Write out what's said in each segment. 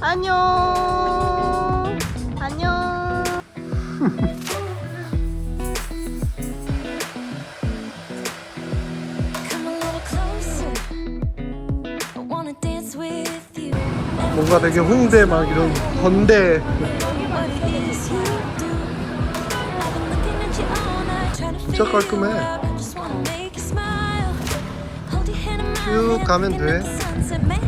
안녕. 안녕. Come a little closer. I wanna dance with you. 뭔가 되게 홍대 막 이런 건대 What it is you do. I've been looking at you all night, trying to 진짜 figure 깔끔해. out. I just wanna make you smile. Hold your hand in mine. 쭉 가면 돼. at the sunset. Man,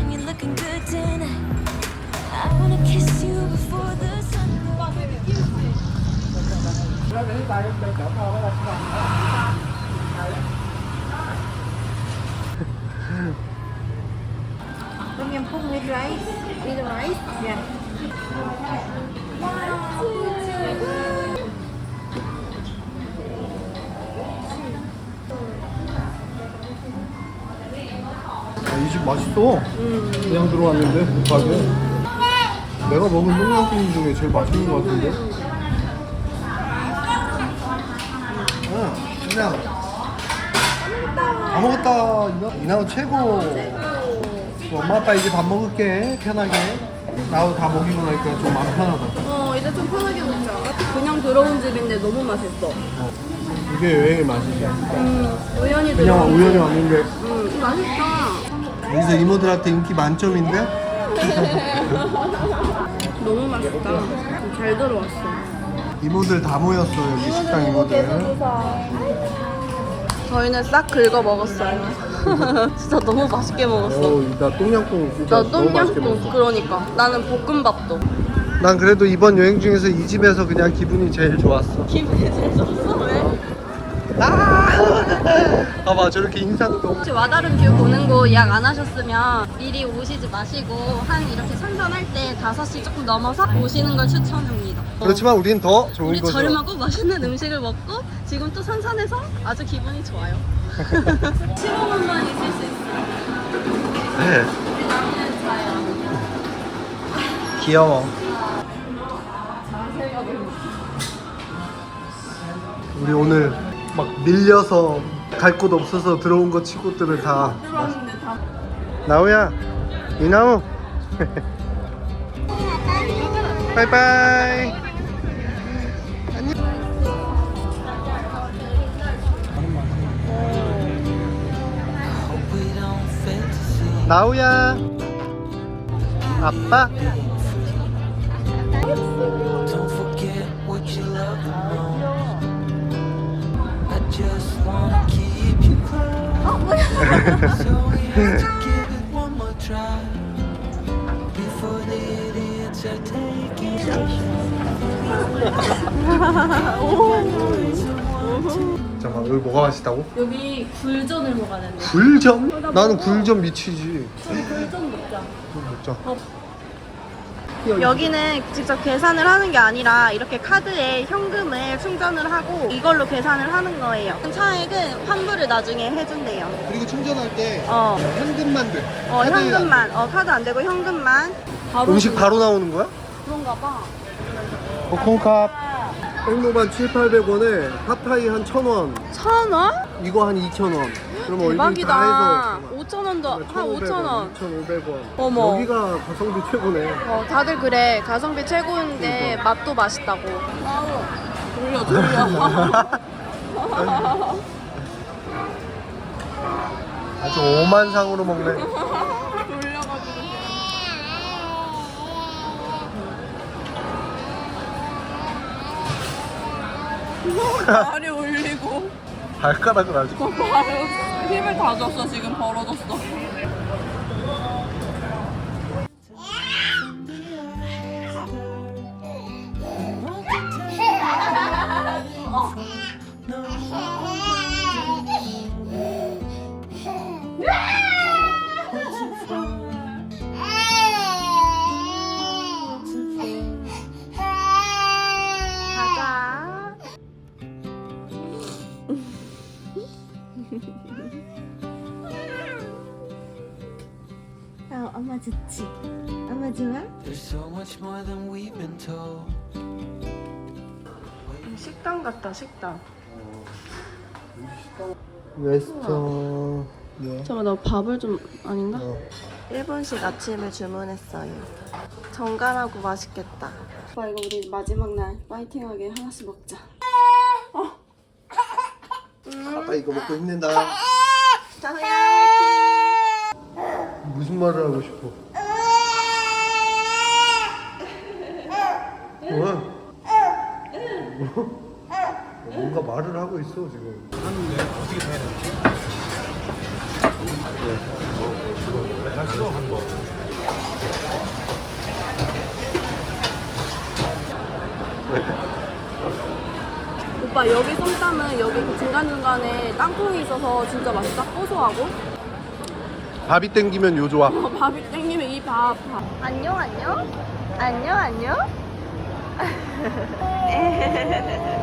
Premium pork with rice. With rice? Yeah. 이집 맛있어 그냥 들어왔는데 가게 내가 먹은 똥양꿍 중에 제일 맛있는 것 같은데 응 그냥 다 먹었다 이나, 이나우 최고 엄마 아빠 이제 밥 먹을게 편하게 나도 다 먹이고 나니까 좀 마음 편하다 어, 이제 좀 편하게 먹자. 그냥 들어온 집인데 너무 맛있어. 이게 여행의 맛이지 음, 우연히 그냥 들어온 우연히 집. 왔는데 음, 맛있다. 여기서 이모들한테 인기 만점인데 너무 맛있다. 잘 들어왔어. 이모들 다 모였어 여기 식당 이모들 저희는 싹 긁어 먹었어요. 진짜 너무 맛있게 먹었어. 어, 나 똥양꿍 진짜 나 너무 맛있게 똥냥꿍 먹었어 그러니까 나는 볶음밥도 난 그래도 이번 여행 중에서 이 집에서 그냥 기분이 제일 좋았어 기분이 제일 좋았어 왜? 아 봐봐 저렇게 인사도 너무 혹시 와다른 뷰 보는 곳 예약 안 하셨으면 미리 오시지 마시고 한 이렇게 선선할 때 5시 조금 넘어서 오시는 걸 추천합니다. 그렇지만 우린 더 좋은 우리 거죠 저렴하고 맛있는 음식을 먹고 지금 또 선선해서 아주 기분이 좋아요. 15분만 있을 수 있어요. 네. 귀여워 우리 오늘 막 밀려서 갈 곳 없어서 들어온 거 치고들을 다 나우야 이나우 바이바이 나우야 아빠 forget what you 잠깐만 여기 뭐가 맛있다고? 여기 굴전을 먹어야 되는데. 굴점? 나는 굴점 미치지 굴전 먹자. 좀 먹자 여기는 직접 계산을 하는 게 아니라 이렇게 카드에 현금을 충전을 하고 이걸로 계산을 하는 거예요. 차액은 환불을 나중에 해준대요. 그리고 충전할 때 어, 현금만 돼 어 카드 현금만. 어 카드 안 되고 현금만. 음식 바로 나오는 거야? 그런가 봐. 콩캅 행로만 7, 800원에 팟타이 한 1,000원 천 원? 이거 한 2,000원 그럼 다 대박이다. 해서 5천 원도 한 5천 원. 2,500원 어머. 여기가 가성비 최고네 어 다들 그래 가성비 최고인데 맛도 맛있다고. 돌려 돌려. 아주 오만상으로 먹네 발이 올리고 발가락을 아주 힘을 다 줬어 지금 벌어졌어. 식당 같다 식당. 웨스턴 네. 잠깐 나 밥을 좀 아닌가? 어. 일본식 아침을 주문했어요. 정갈하고 맛있겠다. 오빠 이거 우리 마지막 날 파이팅하게 하나씩 먹자. 아빠 이거 먹고 힘낸다. 자우야 무슨 말을 하고 싶어? 뭐야? 뭐? 뭔가 말을 하고 있어 지금. 하는데 어떻게 해야 되지? 오빠 여기 솜땀은 여기 그 중간중간에 땅콩이 있어서 진짜 맛있다 고소하고 밥이 땡기면 요 좋아. 어, 밥이 땡기면 이 밥, 밥. 안녕 안녕 안녕 안녕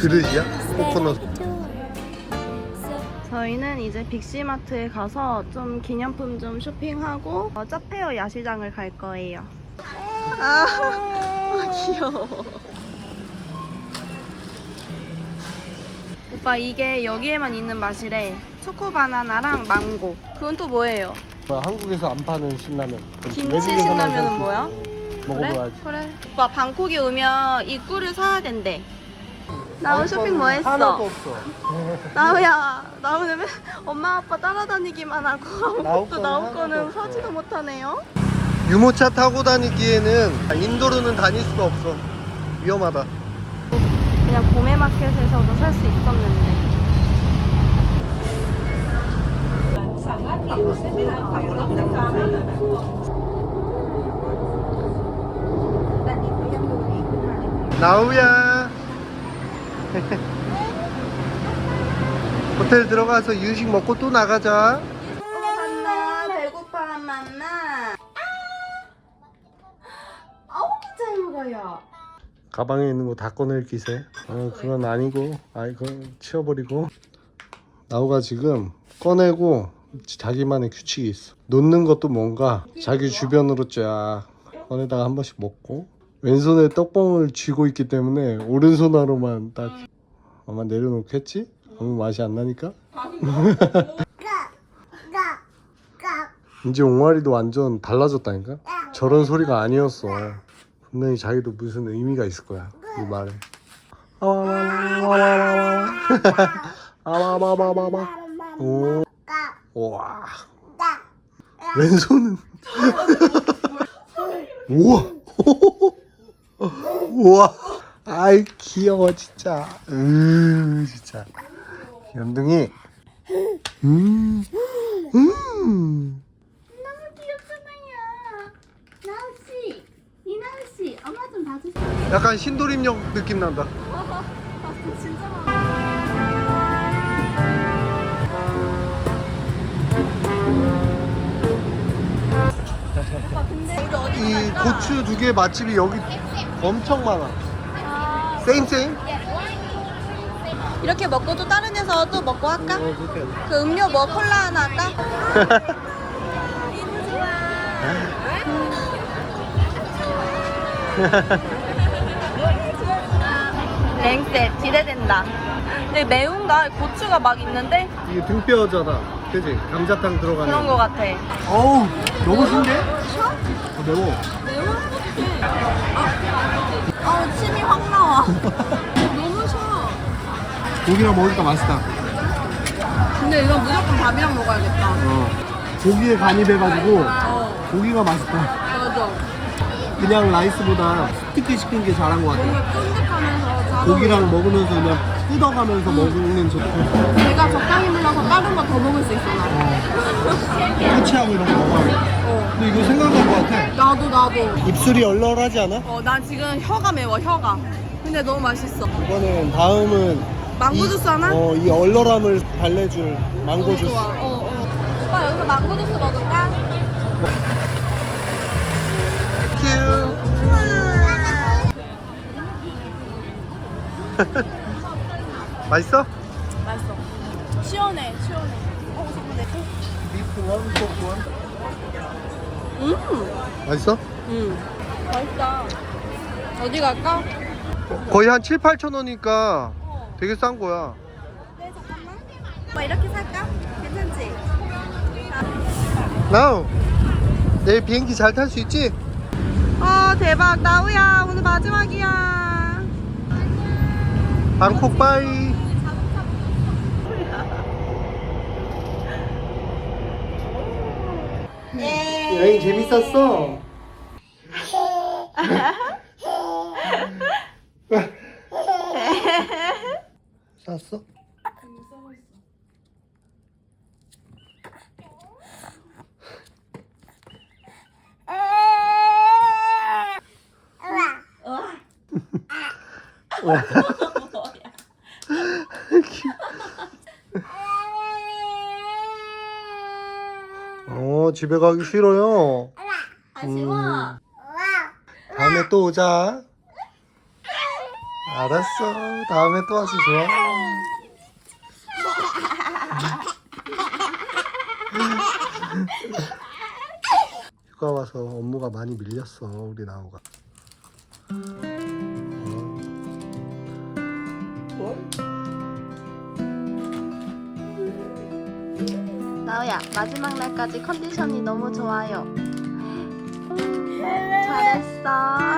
그릇이야? 코코넛. So 저희는 이제 빅시마트에 가서 좀 기념품 좀 쇼핑하고 어, 짜페어 야시장을 갈 거예요. 아, 아 귀여워. 오빠 이게 여기에만 있는 맛이래. 초코 바나나랑 망고. 그건 또 뭐예요? 뭐야, 한국에서 안 파는 신라면. 김치 신라면은 뭐야? 먹어봐야지. 그래? 오빠 방콕에 오면 이 꿀을 사야 된대. 나우 쇼핑 뭐 하나도 했어? 없어. 나우야, 나우는 맨- 엄마 아빠 따라다니기만 하고 나우 아무것도 거는 나우 하나도 거는 없어. 사지도 못하네요. 유모차 타고 다니기에는 인도로는 다닐 수가 없어. 위험하다. 그냥 봄에 마켓에서도 살 수 있었는데. 나우야. 호텔 들어가서 유식 먹고 또 나가자. 엄마 배고파 맘마. 아우 잘 먹어요. 가방에 있는 거 다 꺼낼 기세. 어, 그건 아니고, 아이, 그건 치워버리고. 나우가 지금 꺼내고 자기만의 규칙이 있어. 놓는 것도 뭔가 자기 주변으로 쫙 꺼내다가 한 번씩 먹고. 왼손에 떡봉을 쥐고 있기 때문에 오른손으로만 딱 아마 내려놓겠지? 아무 맛이 안 나니까? 이제 옹알이도 완전 달라졌다니까? 저런 소리가 아니었어. 분명히 자기도 무슨 의미가 있을 거야. 이 말에. 아와와와와와와와와와와와. 오. 와. 왼손은. 우와. 우와. 아이 귀여워 진짜. 으 진짜. 연둥이. 음. 음. 너무 귀엽잖아요. 나우씨, 이나우씨, 엄마 좀 봐주세요. 약간 신도림역 느낌 난다. 이 고추 두 개 맛집이 여기 엄청 많아. 세임 세임? 이렇게 먹고 또 다른 데서 또 먹고 할까? 어. 그 음료 뭐 콜라 하나 할까? 랭셋 기대된다. 근데 매운가? 고추가 막 있는데 이게 등뼈잖아. 그지? 감자탕 들어가는. 그런 거 같아. 어우 너무? 어, 매워. 아 침이 확 나와. 너무 셔. 고기랑 먹으니까 맛있다. 근데 이건 무조건 밥이랑 먹어야겠다. 어. 고기에 간이 돼가지고 어 고기가 맛있다. 맞아. 그냥 라이스보다 스티키 시킨 게 잘한 것 같아. 뭔가 쫀득하면서 잘 고기랑 먹으면서 그냥 뜯어가면서 먹는 좋고 어울려. 내가 적당히 눌러서 다른 거 더 먹을 수 있어 나. 꼬치하고 이런 거 먹어야겠다. 어. 근데 이거 생각난 것 같아. 나도 나도. 입술이 얼얼하지 않아? 어, 나 지금 혀가 매워, 혀가. 근데 너무 맛있어. 이거는 다음은 망고 이- 주스 하나? 어, 이 얼얼함을 달래줄 망고 너무 주스. 좋아. 어, 어. 오빠 여기서 망고 주스 먹을까? 맛있어? 맛있어. 시원해, 시원해. 어, 잠깐만. 비프 원, 포크 원. 음, 맛있어? 음. 맛있다. 어디 갈까? 거의 한 7, 8천 원이니까 되게 싼 거야. 네, 잠깐만. 뭐 이렇게 살까? 괜찮지? 나우 내일 비행기 잘 탈 수 있지? 어, 대박. 나우야, 오늘 마지막이야. 방콕 빠이. 여행 재밌었어. 쌌어? 어 집에 가기 싫어요. 음, 다음에 또 오자. 알았어. 다음에 또 와서 좋아. 휴가 와서 업무가 많이 밀렸어 우리 나우가. 나우야, 마지막 날까지 컨디션이 너무 좋아요. 잘했어.